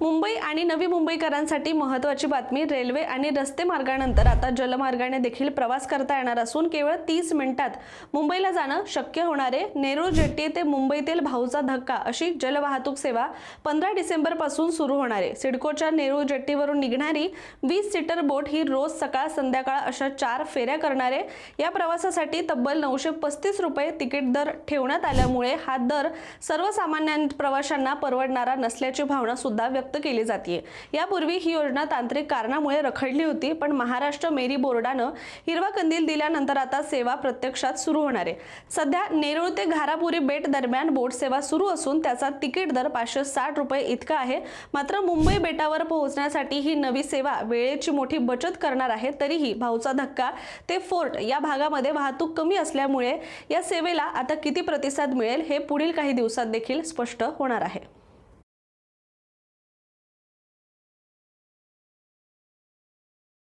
मुंबई आणि नवी मुंबईकरांसाठी महत्त्वाची बातमी रेल्वे आणि रस्ते मार्गानंतर. आता जलमार्गाने देखील प्रवास करता येणार असून केवळ तीस मिनिटात मुंबईला जाणं शक्य होणारे. नेरूळ जेट्टी ते मुंबईतील भाऊचा धक्का अशी जलवाहतूक सेवा पंधरा डिसेंबरपासून सुरू होणार आहे. सिडकोच्या नेरूळ जेट्टीवरून निघणारी वीस सीटर बोट ही रोज सकाळ संध्याकाळ अशा चार फेऱ्या करणारे या प्रवासासाठी तब्बल नऊशे पस्तीस रुपये तिकीट दर ठेवण्यात आल्यामुळे हा दर सर्वसामान्य प्रवाशांना परवडणारा नसल्याची भावना सुद्धा व्यक्त केली जाते यापूर्वी ही योजना तांत्रिक कारणामुळे रखडली होती पण महाराष्ट्र मेरी बोर्डानं हिरवा कंदील दिल्यानंतर आता सेवा प्रत्यक्षात सुरू होणार आहे. सध्या नेरूळ ते घारापुरी बेट दरम्यान बोट सेवा सुरू असून त्याचा तिकीट दर पाचशे साठ रुपये इतका आहे. मात्र मुंबई बेटावर पोहोचण्यासाठी ही नवी सेवा वेळेची मोठी बचत करणार आहे तरीही भाऊचा धक्का ते फोर्ट या भागामध्ये वाहतूक कमी असल्यामुळे या सेवेला आता किती प्रतिसाद मिळेल हे पुढील काही दिवसात देखील स्पष्ट होणार आहे.